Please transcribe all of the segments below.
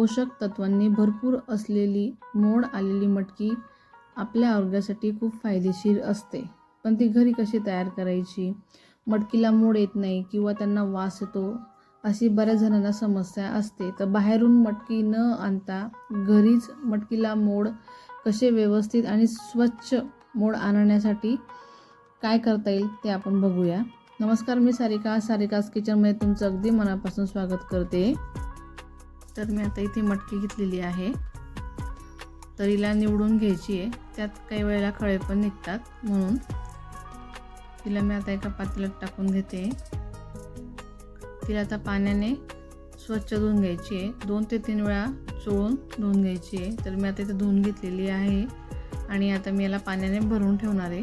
पोषक तत्वांनी भरपूर असलेली मोड आलेली मटकी आपल्या आरोग्यासाठी खूप फायदेशीर असते. पण ती घरी कशी तयार करायची? मटकीला मोड येत नाही किंवा त्यांना वास येतो अशी बऱ्याच जणांना समस्या असते. तर बाहेरून मटकी न आणता घरीच मटकीला मोड कसे व्यवस्थित आणि स्वच्छ मोड आणण्यासाठी काय करता येईल ते आपण बघूया. नमस्कार मी सारिका. सारिकास किचनमध्ये तुमचं अगदी मनापासून स्वागत करते. तर मी आता इथे मटकी घेतलेली आहे. तर हिला निवडून घ्यायची आहे. त्यात काही वेळेला खळे पण निघतात म्हणून. तिला मी आता एका पातेल्यात टाकून घेते. तिला आता पाण्याने स्वच्छ धुवून घ्यायची आहे. दोन ते तीन वेळा चोळून धुवून घ्यायची आहे. तर मी आता इथे धुवून घेतलेली आहे. आणि आता मी याला पाण्याने भरून ठेवणार आहे.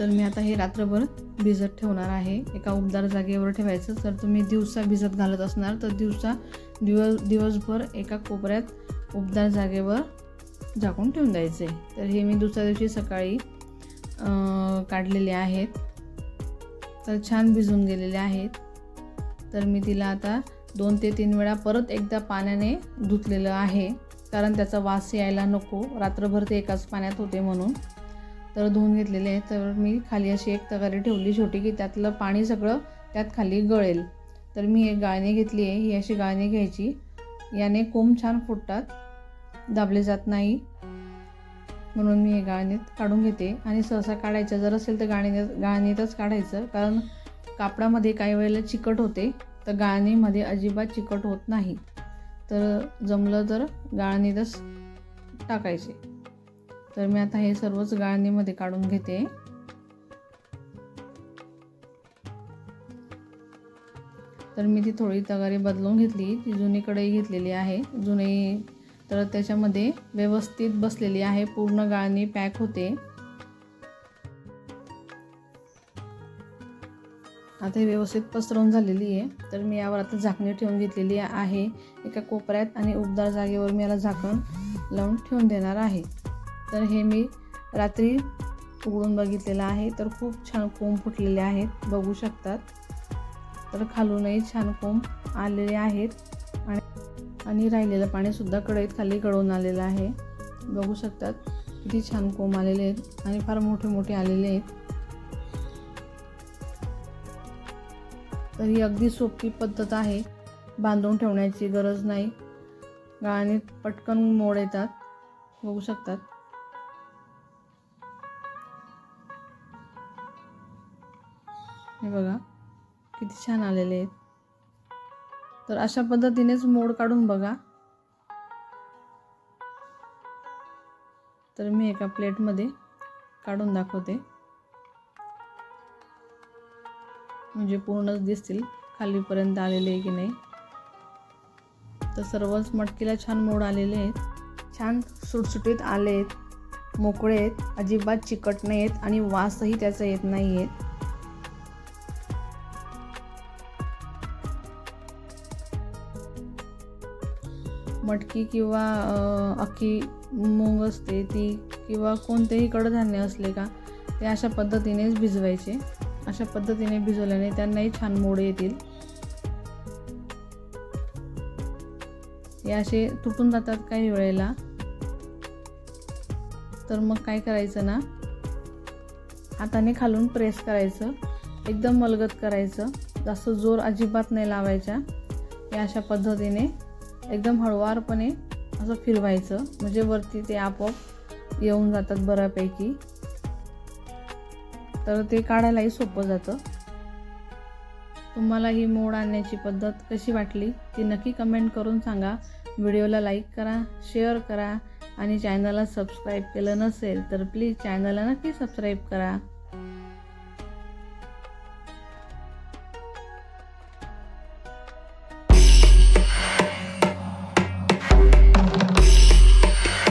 तर मी आता हे रात्रभर भिजत ठेवणार आहे. एका उबदार जागेवर ठेवायचं. जर तुम्ही दिवसा भिजत घालत असणार तर दिवसा दिवस दिवसभर एका कोपऱ्यात उबदार जागेवर झाकून ठेवून द्यायचे. तर हे मी दुसऱ्या दिवशी सकाळी काढलेले आहेत. तर छान भिजून गेलेले आहेत. तर मी तिला आता दोन ते तीन वेळा परत एकदा पाण्याने धुतलेलं आहे. कारण त्याचा वास यायला नको. रात्रभर ते एकाच पाण्यात होते म्हणून. तर धुवून घेतलेले आहे तर मी खाली अशी एक तगारी ठेवली छोटी की त्यातलं पाणी सगळं त्यात खाली गळेल. तर मी एक गाळणी घेतली आहे. ही अशी गाळणी घ्यायची. याने कोंब छान फुटतात. दाबले जात नाही. म्हणून मी हे गाळणीत काढून घेते. आणि सहसा काढायचं. जर असेल तर गाळणी गाळणीतच काढायचं. कारण कापडामध्ये काही वेळेला चिकट होते. तर गाळणीमध्ये अजिबात चिकट होत नाही. तर जमलं तर गाळणीतच टाकायचे. तर मी आता हे सर्वच गाळणीमध्ये काढून घेते. तर मी ती थोडी तगारी बदलून घेतली. ती जुनी कढई घेतलेली आहे. जुनी तर त्याच्यामध्ये व्यवस्थित बसलेली आहे. पूर्ण गाळणी पॅक होते. आता ही व्यवस्थित पसरवून झालेली आहे. तर मी यावर आता झाकणी ठेवून घेतलेली आहे. एका कोपऱ्यात आणि उबदार जागेवर मी याला झाकण लावून ठेवून देणार आहे. तर हे मी रात्री उघडून बघितलेलं आहे. तर खूप छान कोंब फुटलेले आहेत. बघू शकतात. तर खालूनही छान कोंब आलेले आहेत. आणि आणि राहिलेलं पाणीसुद्धा कढईत खाली गळून आलेलं आहे. बघू शकतात. किती छान कोंब आलेले आहेत आणि फार मोठे मोठे आलेले आहेत. तर ही अगदी सोपी पद्धत आहे. बांधून ठेवण्याची गरज नाही. गाळणीत पटकन मोड येतात. बघू शकतात. हे बघा किती छान आलेले आहेत. तर अशा पद्धतीनेच मोड काढून बघा. तर मी एका प्लेटमध्ये काढून दाखवते. म्हणजे पूर्णच दिसतील खालीपर्यंत आलेले आहे की नाही. तर सर्वच मटकीला छान मोड आलेले आहेत. छान सुटसुटीत आले आहेत मोकळे आहेत. अजिबात चिकट नाही आहेत आणि वासही त्याचा येत नाही आहेत मटकी किंवा अख्खी मूग असते ती किंवा कोणतेही कडधान्य असले का ते अशा पद्धतीनेच भिजवायचे. अशा पद्धतीने भिजवल्याने त्यांनाही छान मोड येतील. हे असे तुटून जातात काही वेळेला. तर मग काय करायचं ना हाताने खालून प्रेस करायचं. एकदम मलगत करायचं. जास्त जोर अजिबात नाही लावायच्या हे अशा पद्धतीने एकदम हळुवारपणे असं फिरवायचं. म्हणजे वरती ते आपोआप येऊन जातात बऱ्यापैकी. तर ते काढायलाही सोपं जातं. तुम्हाला ही मोड आणण्याची पद्धत कशी वाटली ती नक्की कमेंट करून सांगा. व्हिडिओला लाईक करा शेअर करा आणि चॅनलला सबस्क्राईब केलं नसेल तर प्लीज चॅनलला नक्की सबस्क्राईब करा.